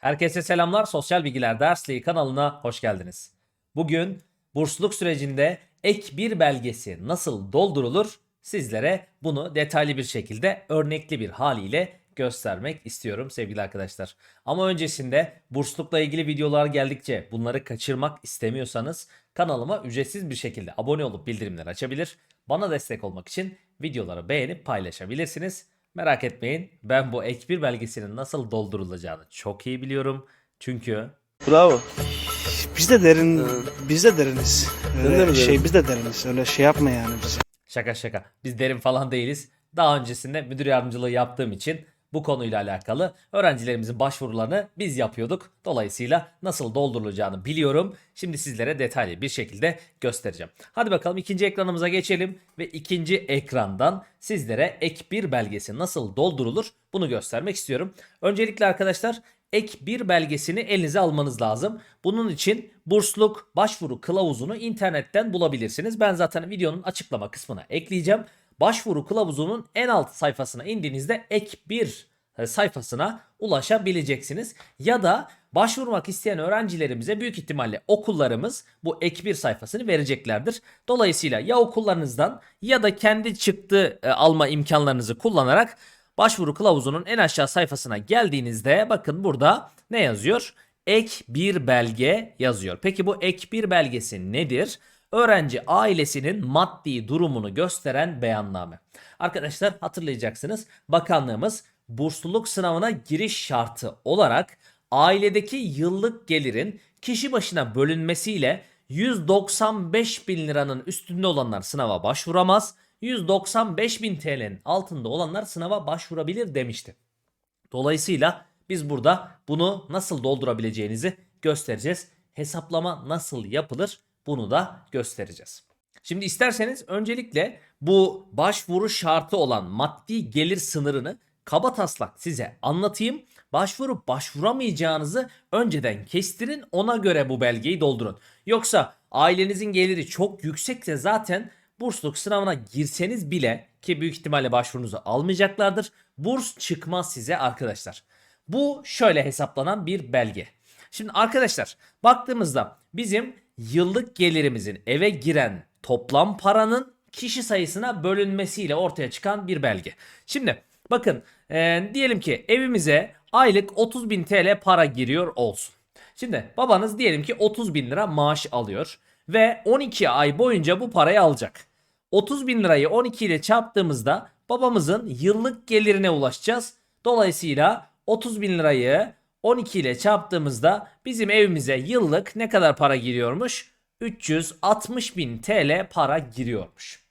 Herkese selamlar. Sosyal Bilgiler Dersliği kanalına hoş geldiniz. Bugün bursluluk sürecinde ek bir belgesi nasıl doldurulur sizlere bunu detaylı bir şekilde örnekli bir haliyle göstermek istiyorum sevgili arkadaşlar. Ama öncesinde burslulukla ilgili videolar geldikçe bunları kaçırmak istemiyorsanız kanalıma ücretsiz bir şekilde abone olup bildirimleri açabilir. Bana destek olmak için videoları beğenip paylaşabilirsiniz. Merak etmeyin ben bu ek bir belgesinin nasıl doldurulacağını çok iyi biliyorum. Çünkü Bravo. Biz de derin, biz de deriniz. De Öyle mi şey derin? biz de deriniz. Öyle şey yapma yani bize. Şaka şaka. Biz derin falan değiliz. Daha öncesinde müdür yardımcılığı yaptığım için bu konuyla alakalı öğrencilerimizin başvurularını biz yapıyorduk. Dolayısıyla nasıl doldurulacağını biliyorum. Şimdi sizlere detaylı bir şekilde göstereceğim. Hadi bakalım ikinci ekranımıza geçelim ve ikinci ekrandan sizlere ek bir belgesi nasıl doldurulur bunu göstermek istiyorum. Öncelikle arkadaşlar ek bir belgesini elinize almanız lazım. Bunun için bursluk başvuru kılavuzunu internetten bulabilirsiniz. Ben zaten videonun açıklama kısmına ekleyeceğim. Başvuru kılavuzunun en alt sayfasına indiğinizde ek bir e, sayfasına ulaşabileceksiniz. Ya da başvurmak isteyen öğrencilerimize büyük ihtimalle okullarımız bu ek bir sayfasını vereceklerdir. Dolayısıyla ya okullarınızdan ya da kendi çıktı e, alma imkanlarınızı kullanarak başvuru kılavuzunun en aşağı sayfasına geldiğinizde bakın burada ne yazıyor? Ek bir belge yazıyor. Peki bu ek bir belgesi nedir? Öğrenci ailesinin maddi durumunu gösteren beyanname. Arkadaşlar hatırlayacaksınız bakanlığımız bursluluk sınavına giriş şartı olarak ailedeki yıllık gelirin kişi başına bölünmesiyle 195 bin liranın üstünde olanlar sınava başvuramaz. 195 bin TL'nin altında olanlar sınava başvurabilir demişti. Dolayısıyla biz burada bunu nasıl doldurabileceğinizi göstereceğiz. Hesaplama nasıl yapılır bunu da göstereceğiz. Şimdi isterseniz öncelikle bu başvuru şartı olan maddi gelir sınırını kaba taslak size anlatayım. Başvurup başvuramayacağınızı önceden kestirin ona göre bu belgeyi doldurun. Yoksa ailenizin geliri çok yüksekse zaten bursluluk sınavına girseniz bile ki büyük ihtimalle başvurunuzu almayacaklardır. Burs çıkmaz size arkadaşlar. Bu şöyle hesaplanan bir belge. Şimdi arkadaşlar baktığımızda bizim yıllık gelirimizin eve giren toplam paranın kişi sayısına bölünmesiyle ortaya çıkan bir belge. Şimdi bakın eee, diyelim ki evimize aylık 30 bin TL para giriyor olsun. Şimdi babanız diyelim ki 30 bin lira maaş alıyor ve 12 ay boyunca bu parayı alacak. 30 bin lirayı 12 ile çarptığımızda babamızın yıllık gelirine ulaşacağız. Dolayısıyla 30 bin lirayı 12 ile çarptığımızda bizim evimize yıllık ne kadar para giriyormuş? 360 bin TL para giriyormuş.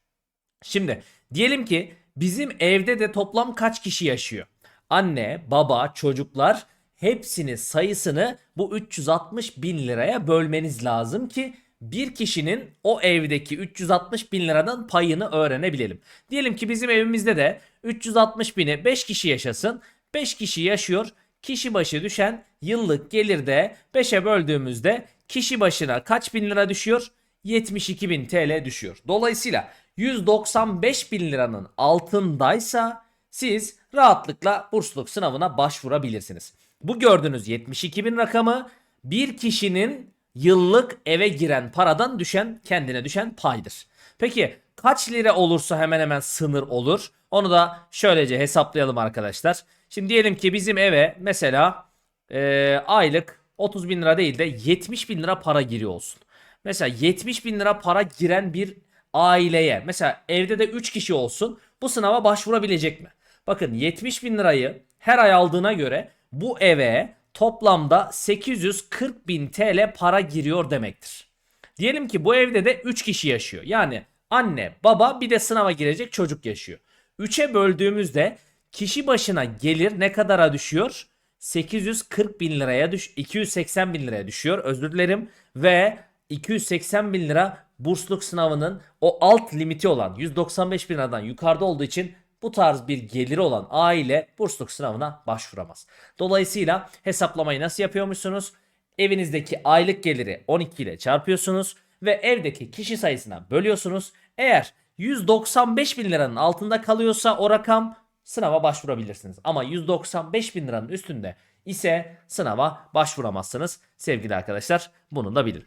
Şimdi diyelim ki bizim evde de toplam kaç kişi yaşıyor? Anne, baba, çocuklar hepsinin sayısını bu 360 bin liraya bölmeniz lazım ki bir kişinin o evdeki 360 bin liradan payını öğrenebilelim. Diyelim ki bizim evimizde de 360 bini 5 kişi yaşasın. 5 kişi yaşıyor. Kişi başı düşen yıllık gelirde 5'e böldüğümüzde kişi başına kaç bin lira düşüyor? 72 bin TL düşüyor. Dolayısıyla 195 bin liranın altındaysa siz rahatlıkla bursluluk sınavına başvurabilirsiniz. Bu gördüğünüz 72 bin rakamı bir kişinin yıllık eve giren paradan düşen kendine düşen paydır. Peki kaç lira olursa hemen hemen sınır olur? Onu da şöylece hesaplayalım arkadaşlar. Şimdi diyelim ki bizim eve mesela eee, aylık 30 bin lira değil de 70 bin lira para giriyor olsun. Mesela 70 bin lira para giren bir aileye mesela evde de 3 kişi olsun bu sınava başvurabilecek mi? Bakın 70 bin lirayı her ay aldığına göre bu eve toplamda 840 bin TL para giriyor demektir. Diyelim ki bu evde de 3 kişi yaşıyor. Yani anne, baba bir de sınava girecek çocuk yaşıyor. 3'e böldüğümüzde kişi başına gelir ne kadara düşüyor? 840 bin liraya düş 280 bin liraya düşüyor özür dilerim ve 280 bin lira bursluluk sınavının o alt limiti olan 195 bin liradan yukarıda olduğu için bu tarz bir geliri olan aile bursluluk sınavına başvuramaz. Dolayısıyla hesaplamayı nasıl yapıyormuşsunuz? Evinizdeki aylık geliri 12 ile çarpıyorsunuz ve evdeki kişi sayısına bölüyorsunuz. Eğer 195 bin liranın altında kalıyorsa o rakam sınava başvurabilirsiniz. Ama 195 bin liranın üstünde ise sınava başvuramazsınız sevgili arkadaşlar. Bunu da bilin.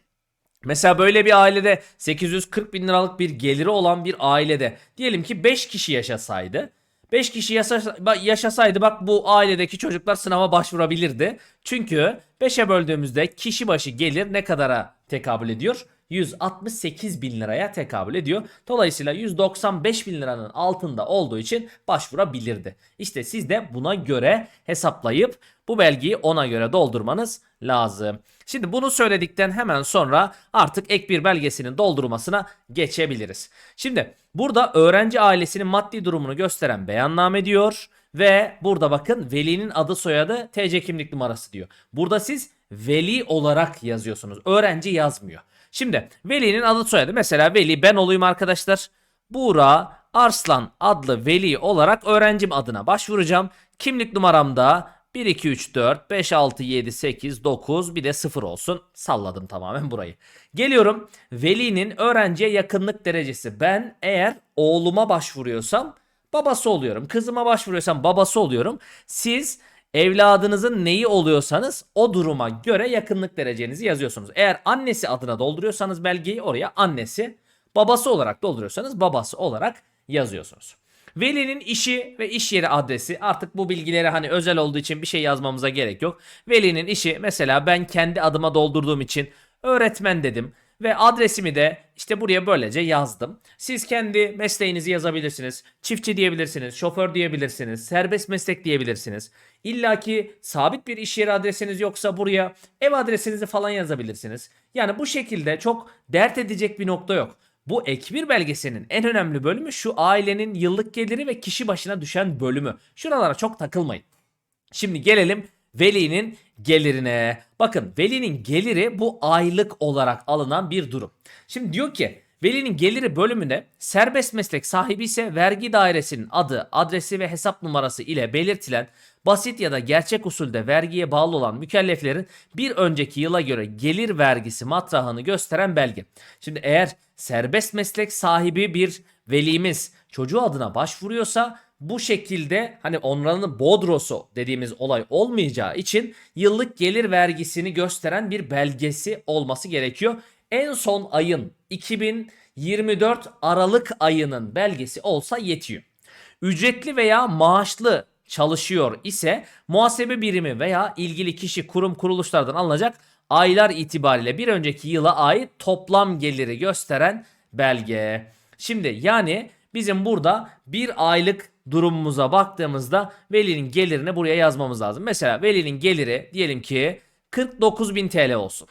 Mesela böyle bir ailede 840 bin liralık bir geliri olan bir ailede diyelim ki 5 kişi yaşasaydı 5 kişi yaşasaydı bak bu ailedeki çocuklar sınava başvurabilirdi. Çünkü 5'e böldüğümüzde kişi başı gelir ne kadara tekabül ediyor? 168 bin liraya tekabül ediyor. Dolayısıyla 195 bin liranın altında olduğu için başvurabilirdi. İşte siz de buna göre hesaplayıp bu belgeyi ona göre doldurmanız lazım. Şimdi bunu söyledikten hemen sonra artık ek bir belgesinin doldurmasına geçebiliriz. Şimdi burada öğrenci ailesinin maddi durumunu gösteren beyanname diyor ve burada bakın velinin adı soyadı TC kimlik numarası diyor. Burada siz veli olarak yazıyorsunuz. Öğrenci yazmıyor. Şimdi velinin adı soyadı mesela veli ben olayım arkadaşlar. Buğra Arslan adlı veli olarak öğrencim adına başvuracağım. Kimlik numaramda 1, 2, 3, 4, 5, 6, 7, 8, 9 bir de 0 olsun. Salladım tamamen burayı. Geliyorum velinin öğrenciye yakınlık derecesi. Ben eğer oğluma başvuruyorsam babası oluyorum. Kızıma başvuruyorsam babası oluyorum. Siz evladınızın neyi oluyorsanız o duruma göre yakınlık derecenizi yazıyorsunuz. Eğer annesi adına dolduruyorsanız belgeyi oraya annesi, babası olarak dolduruyorsanız babası olarak yazıyorsunuz. Velinin işi ve iş yeri adresi artık bu bilgileri hani özel olduğu için bir şey yazmamıza gerek yok. Velinin işi mesela ben kendi adıma doldurduğum için öğretmen dedim ve adresimi de işte buraya böylece yazdım. Siz kendi mesleğinizi yazabilirsiniz. Çiftçi diyebilirsiniz, şoför diyebilirsiniz, serbest meslek diyebilirsiniz. İlla ki sabit bir iş yeri adresiniz yoksa buraya ev adresinizi falan yazabilirsiniz. Yani bu şekilde çok dert edecek bir nokta yok. Bu ek bir belgesinin en önemli bölümü şu ailenin yıllık geliri ve kişi başına düşen bölümü. Şuralara çok takılmayın. Şimdi gelelim velinin gelirine. Bakın velinin geliri bu aylık olarak alınan bir durum. Şimdi diyor ki velinin geliri bölümünde serbest meslek sahibi ise vergi dairesinin adı, adresi ve hesap numarası ile belirtilen basit ya da gerçek usulde vergiye bağlı olan mükelleflerin bir önceki yıla göre gelir vergisi matrahını gösteren belge. Şimdi eğer serbest meslek sahibi bir velimiz çocuğu adına başvuruyorsa bu şekilde hani onların bodrosu dediğimiz olay olmayacağı için yıllık gelir vergisini gösteren bir belgesi olması gerekiyor. En son ayın 2024 Aralık ayının belgesi olsa yetiyor. Ücretli veya maaşlı çalışıyor ise muhasebe birimi veya ilgili kişi kurum kuruluşlardan alınacak aylar itibariyle bir önceki yıla ait toplam geliri gösteren belge. Şimdi yani bizim burada bir aylık durumumuza baktığımızda velinin gelirini buraya yazmamız lazım. Mesela velinin geliri diyelim ki 49.000 TL olsun.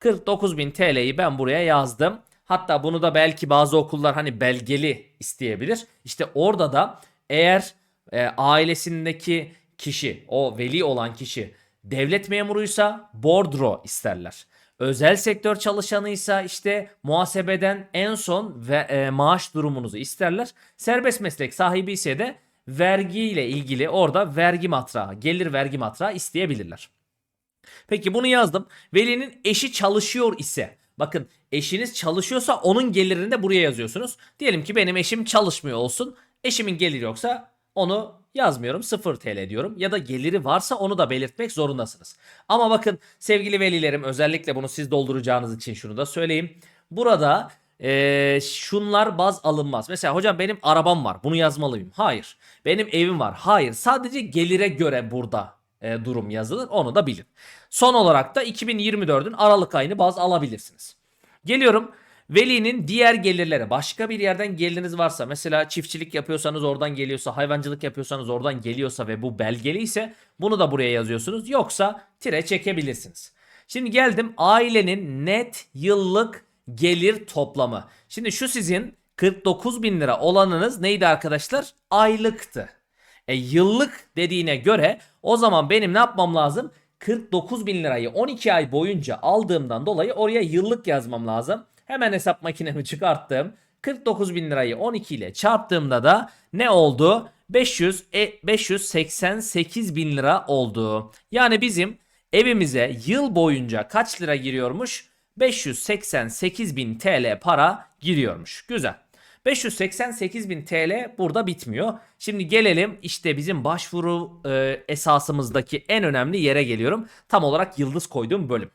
49.000 TL'yi ben buraya yazdım. Hatta bunu da belki bazı okullar hani belgeli isteyebilir. İşte orada da eğer e, ailesindeki kişi, o veli olan kişi devlet memuruysa bordro isterler. Özel sektör çalışanıysa işte muhasebeden en son ve e, maaş durumunuzu isterler. Serbest meslek sahibi ise de vergiyle ilgili orada vergi matrağı, gelir vergi matrağı isteyebilirler. Peki bunu yazdım. Velinin eşi çalışıyor ise bakın eşiniz çalışıyorsa onun gelirini de buraya yazıyorsunuz. Diyelim ki benim eşim çalışmıyor olsun. Eşimin geliri yoksa onu yazmıyorum 0 TL diyorum ya da geliri varsa onu da belirtmek zorundasınız. Ama bakın sevgili velilerim özellikle bunu siz dolduracağınız için şunu da söyleyeyim. Burada eee, şunlar baz alınmaz. Mesela hocam benim arabam var bunu yazmalıyım. Hayır. Benim evim var. Hayır. Sadece gelire göre burada e, durum yazılır. Onu da bilin. Son olarak da 2024'ün Aralık ayını baz alabilirsiniz. Geliyorum velinin diğer gelirleri başka bir yerden geliriniz varsa mesela çiftçilik yapıyorsanız oradan geliyorsa hayvancılık yapıyorsanız oradan geliyorsa ve bu belgeli ise bunu da buraya yazıyorsunuz yoksa tire çekebilirsiniz. Şimdi geldim ailenin net yıllık gelir toplamı. Şimdi şu sizin 49 bin lira olanınız neydi arkadaşlar? Aylıktı. E yıllık dediğine göre o zaman benim ne yapmam lazım? 49 bin lirayı 12 ay boyunca aldığımdan dolayı oraya yıllık yazmam lazım. Hemen hesap makinemi çıkarttım. 49 bin lirayı 12 ile çarptığımda da ne oldu? 500, e, 588 bin lira oldu. Yani bizim evimize yıl boyunca kaç lira giriyormuş? 588 bin TL para giriyormuş. Güzel. 588 bin TL burada bitmiyor. Şimdi gelelim işte bizim başvuru e, esasımızdaki en önemli yere geliyorum. Tam olarak yıldız koyduğum bölüm.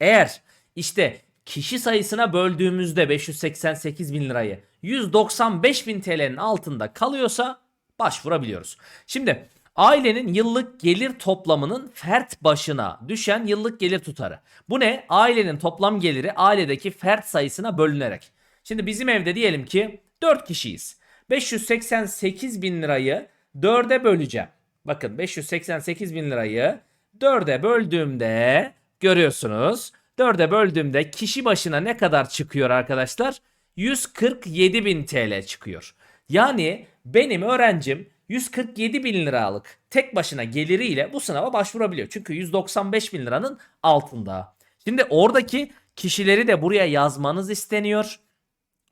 Eğer işte kişi sayısına böldüğümüzde 588 bin lirayı 195 bin TL'nin altında kalıyorsa başvurabiliyoruz. Şimdi ailenin yıllık gelir toplamının fert başına düşen yıllık gelir tutarı. Bu ne? Ailenin toplam geliri ailedeki fert sayısına bölünerek. Şimdi bizim evde diyelim ki 4 kişiyiz. 588 bin lirayı 4'e böleceğim. Bakın 588 bin lirayı 4'e böldüğümde görüyorsunuz. 4'e böldüğümde kişi başına ne kadar çıkıyor arkadaşlar? 147 bin TL çıkıyor. Yani benim öğrencim 147 bin liralık tek başına geliriyle bu sınava başvurabiliyor. Çünkü 195 bin liranın altında. Şimdi oradaki kişileri de buraya yazmanız isteniyor.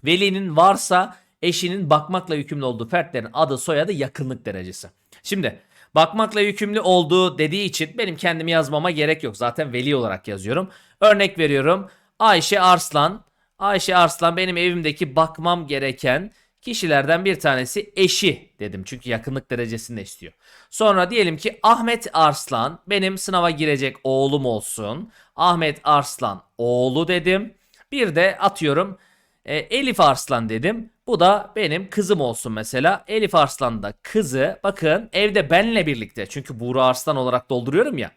Velinin varsa eşinin bakmakla yükümlü olduğu fertlerin adı soyadı yakınlık derecesi. Şimdi bakmakla yükümlü olduğu dediği için benim kendimi yazmama gerek yok. Zaten veli olarak yazıyorum. Örnek veriyorum. Ayşe Arslan. Ayşe Arslan benim evimdeki bakmam gereken kişilerden bir tanesi eşi dedim. Çünkü yakınlık derecesini de istiyor. Sonra diyelim ki Ahmet Arslan benim sınava girecek oğlum olsun. Ahmet Arslan oğlu dedim. Bir de atıyorum e, Elif Arslan dedim. Bu da benim kızım olsun mesela. Elif Arslan da kızı bakın evde benle birlikte. Çünkü Buğra Arslan olarak dolduruyorum ya.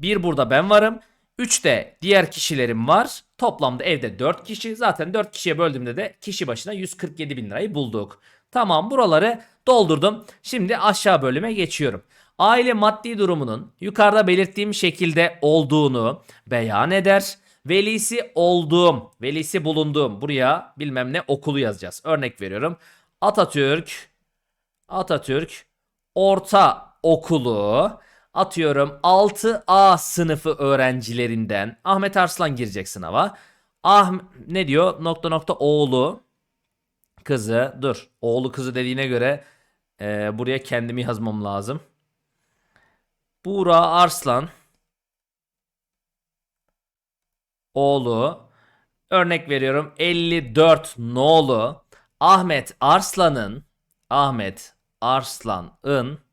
Bir burada ben varım. 3 de diğer kişilerim var. Toplamda evde 4 kişi. Zaten 4 kişiye böldüğümde de kişi başına 147 bin lirayı bulduk. Tamam buraları doldurdum. Şimdi aşağı bölüme geçiyorum. Aile maddi durumunun yukarıda belirttiğim şekilde olduğunu beyan eder. Velisi olduğum, velisi bulunduğum buraya bilmem ne okulu yazacağız. Örnek veriyorum. Atatürk, Atatürk Orta Okulu atıyorum 6A sınıfı öğrencilerinden Ahmet Arslan girecek sınava. Ah ne diyor? Nokta nokta oğlu kızı dur. Oğlu kızı dediğine göre e, buraya kendimi yazmam lazım. Buğra Arslan oğlu örnek veriyorum 54 nolu Ahmet Arslan'ın Ahmet Arslan'ın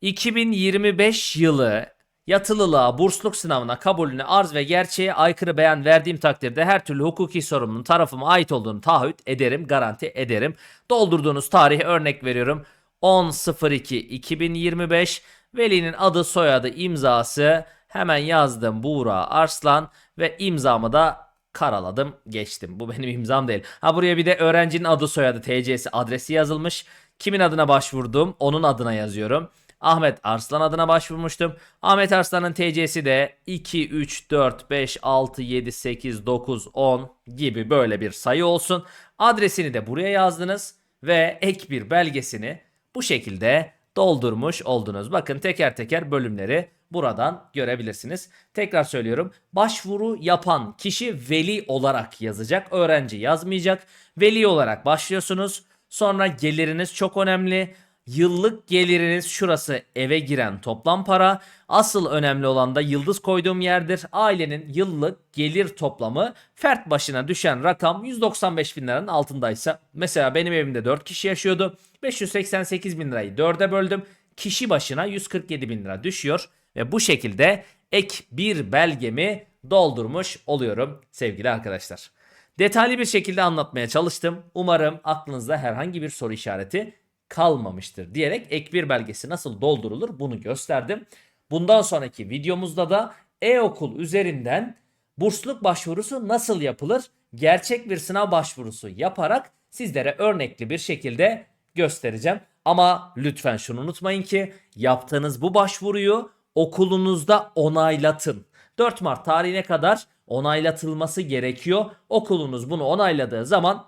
2025 yılı yatılılığa bursluluk sınavına kabulünü arz ve gerçeğe aykırı beyan verdiğim takdirde her türlü hukuki sorumluluğun tarafıma ait olduğunu taahhüt ederim, garanti ederim. Doldurduğunuz tarihi örnek veriyorum. 10.02.2025 Velinin adı, soyadı, imzası hemen yazdım Buğra Arslan ve imzamı da karaladım geçtim. Bu benim imzam değil. Ha buraya bir de öğrencinin adı soyadı TC'si adresi yazılmış. Kimin adına başvurdum onun adına yazıyorum. Ahmet Arslan adına başvurmuştum. Ahmet Arslan'ın TC'si de 2, 3, 4, 5, 6, 7, 8, 9, 10 gibi böyle bir sayı olsun. Adresini de buraya yazdınız ve ek bir belgesini bu şekilde doldurmuş oldunuz. Bakın teker teker bölümleri buradan görebilirsiniz. Tekrar söylüyorum. Başvuru yapan kişi veli olarak yazacak. Öğrenci yazmayacak. Veli olarak başlıyorsunuz. Sonra geliriniz çok önemli. Yıllık geliriniz şurası eve giren toplam para. Asıl önemli olan da yıldız koyduğum yerdir. Ailenin yıllık gelir toplamı fert başına düşen rakam 195 bin liranın altındaysa. Mesela benim evimde 4 kişi yaşıyordu. 588 bin lirayı 4'e böldüm. Kişi başına 147 bin lira düşüyor. Ve bu şekilde ek bir belgemi doldurmuş oluyorum sevgili arkadaşlar. Detaylı bir şekilde anlatmaya çalıştım. Umarım aklınızda herhangi bir soru işareti kalmamıştır diyerek ek bir belgesi nasıl doldurulur bunu gösterdim. Bundan sonraki videomuzda da e-okul üzerinden bursluluk başvurusu nasıl yapılır? Gerçek bir sınav başvurusu yaparak sizlere örnekli bir şekilde göstereceğim. Ama lütfen şunu unutmayın ki yaptığınız bu başvuruyu okulunuzda onaylatın. 4 Mart tarihine kadar onaylatılması gerekiyor. Okulunuz bunu onayladığı zaman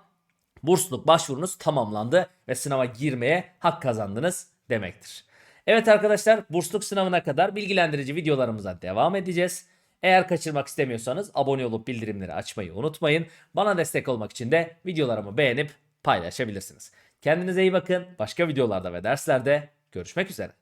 bursluluk başvurunuz tamamlandı ve sınava girmeye hak kazandınız demektir. Evet arkadaşlar bursluluk sınavına kadar bilgilendirici videolarımıza devam edeceğiz. Eğer kaçırmak istemiyorsanız abone olup bildirimleri açmayı unutmayın. Bana destek olmak için de videolarımı beğenip paylaşabilirsiniz. Kendinize iyi bakın. Başka videolarda ve derslerde görüşmek üzere.